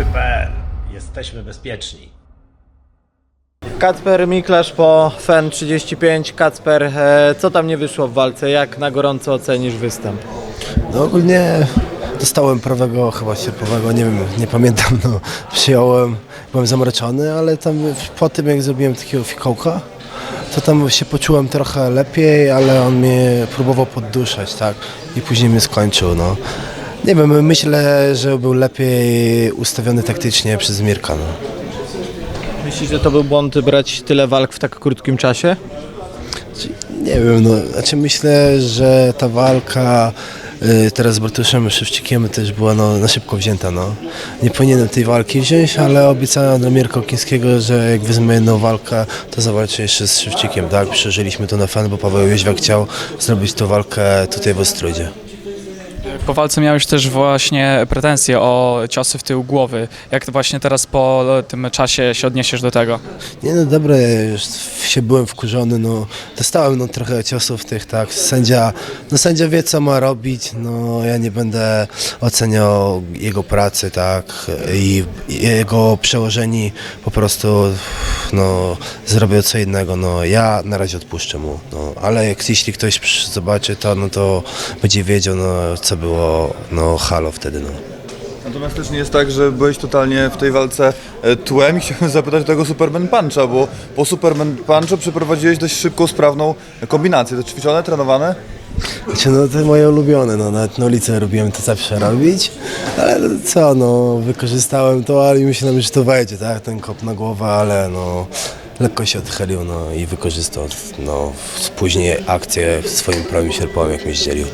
Śledczy.pl. Jesteśmy bezpieczni. Kacper Miklasz po FEN 35. Kacper, e, co tam nie wyszło w walce? Jak na gorąco ocenisz występ? No ogólnie dostałem prawego chyba sierpowego, nie wiem, nie pamiętam, no przyjąłem, byłem zamroczony, ale tam po tym jak zrobiłem takiego fikołka, to tam się poczułem trochę lepiej, ale on mnie próbował podduszać, tak, i później mnie skończył, no. Nie wiem, myślę, że był lepiej ustawiony taktycznie przez Mirka, no. Myślisz, że to był błąd brać tyle walk w tak krótkim czasie? Nie wiem, no, znaczy myślę, że ta walka y, teraz z Bartoszem Szewczykiem też była no, na szybko wzięta, no. Nie powinienem tej walki wziąć, ale obiecałem do Mirka Okińskiego, że jak wezmę jedną walkę, to zawalczę jeszcze z Szewczykiem, tak? Przeżyliśmy to na fan, bo Paweł Jóźwiak chciał zrobić tą walkę tutaj w Ostrudzie. Po walce miałeś też właśnie pretensje o ciosy w tył głowy. Jak to właśnie teraz po tym czasie się odniesiesz do tego? Nie no dobra, ja już się byłem wkurzony, no dostałem no trochę ciosów tych, tak, sędzia, no sędzia wie co ma robić, no ja nie będę oceniał jego pracy, tak, i jego przełożeni po prostu, no zrobią co innego, no ja na razie odpuszczę mu, no, ale jak, jeśli ktoś zobaczy to, no to będzie wiedział, no co było, no halo wtedy, no. Natomiast też nie jest tak, że byłeś totalnie w tej walce e, tłem i chciałem zapytać tego Superman Puncha, bo po Superman Punchu przeprowadziłeś dość szybką, sprawną kombinację. To ćwiczone, trenowane? Znaczy, no to moje ulubione, no nawet na ulicy robiłem to zawsze robić, ale co, no wykorzystałem to, ale myślałem, że to wejdzie, tak, ten kop na głowę, ale no lekko się odchylił, no i wykorzystał, no później akcję w swoim prawym sierpowym, jak mnie zdzielił.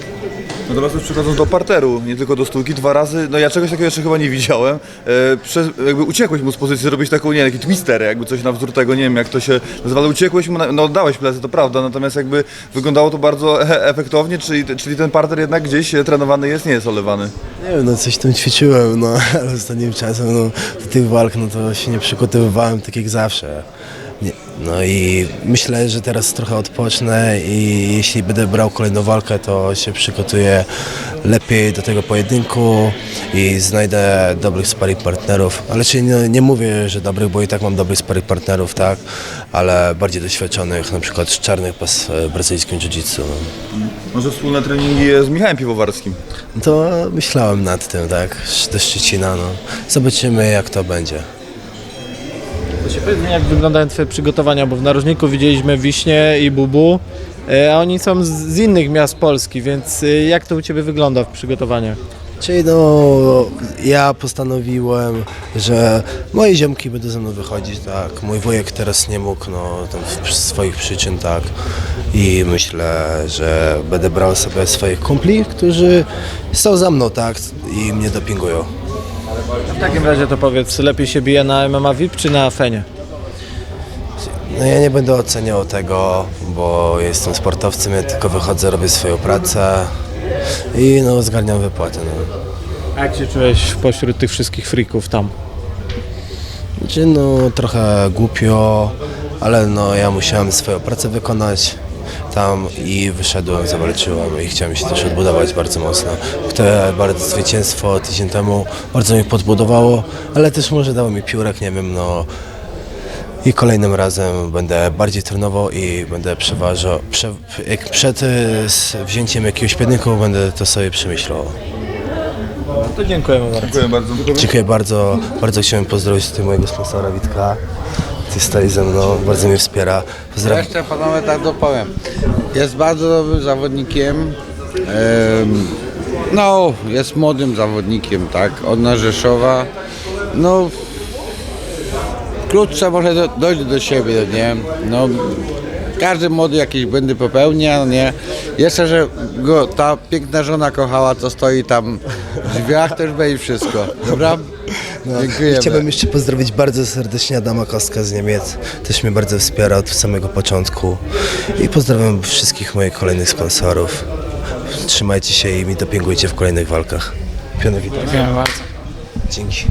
Natomiast już przechodząc do parteru, nie tylko do stółki, dwa razy, no ja czegoś takiego jeszcze chyba nie widziałem. E, jakby uciekłeś mu z pozycji, zrobić taką, nie taki twister, jakby coś na wzór tego, nie wiem jak to się nazywa, ale uciekłeś mu, na, no dałeś plecy, to prawda, natomiast jakby wyglądało to bardzo e- efektownie, czyli, czyli ten parter jednak gdzieś e, trenowany jest, nie jest olewany. Nie wiem, no coś tam ćwiczyłem, no ale ostatnim czasem, no do tych walk, no to się nie przygotowywałem tak jak zawsze. No i myślę, że teraz trochę odpocznę i jeśli będę brał kolejną walkę, to się przygotuję lepiej do tego pojedynku i znajdę dobrych sparring partnerów. Ale czyli nie, nie mówię, że dobrych, bo i tak mam dobrych sparring partnerów, tak, ale bardziej doświadczonych, na przykład z czarnych pas e, brazylijskim jiu-jitsu. No. Może wspólne treningi z Michałem Piwowarskim. To myślałem nad tym, tak, do Szczecina, no. Zobaczymy jak to będzie. Właśnie powiedz jak wyglądają Twoje przygotowania, bo w narożniku widzieliśmy Wiśnie i Bubu, e, a oni są z, z innych miast Polski, więc e, jak to u Ciebie wygląda w przygotowaniach? Czyli no, ja postanowiłem, że moje ziomki będą ze mną wychodzić, tak. Mój wujek teraz nie mógł, no, tam z swoich przyczyn, tak. I myślę, że będę brał sobie swoich kumpli, którzy są za mną, tak, i mnie dopingują. W takim razie to powiedz, lepiej się bije na MMA VIP czy na Fenie? No ja nie będę oceniał tego, bo jestem sportowcem, ja tylko wychodzę, robię swoją pracę i no, zgarniam wypłaty, no. A jak się czułeś pośród tych wszystkich frików tam? Znaczy, no trochę głupio, ale no ja musiałem swoją pracę wykonać tam i wyszedłem, zawalczyłem i chciałem się też odbudować bardzo mocno. Które bardzo zwycięstwo tydzień temu bardzo mnie podbudowało, ale też może dało mi piórek, nie wiem, no i kolejnym razem będę bardziej trenował i będę przeważał, prze, jak przed y, wzięciem jakiegoś pojedynku będę to sobie przemyślał. To dziękujemy bardzo. Dziękuję bardzo. Dziękuję bardzo. Bardzo chciałem pozdrowić tutaj mojego sponsora Witka. Ty stoi ze mną, bardzo mnie wspiera. Pozdrawiam. Jeszcze panowie tak dopowiem. Jest bardzo dobrym zawodnikiem. Em, No, jest młodym zawodnikiem, tak? Od Rzeszowa. No, wkrótce może do, dojdzie do siebie, nie? No, każdy młody jakieś błędy popełnia, nie? Jeszcze, że go ta piękna żona kochała, co stoi tam w drzwiach, już będzie wszystko. Dobra? Dziękujemy. Chciałbym jeszcze pozdrowić bardzo serdecznie Adama Kostka z Niemiec. Też mnie bardzo wspiera od samego początku. I pozdrawiam wszystkich moich kolejnych sponsorów. Trzymajcie się i mi dopingujcie w kolejnych walkach. Pionowi. Dziękujemy bardzo. Dzięki.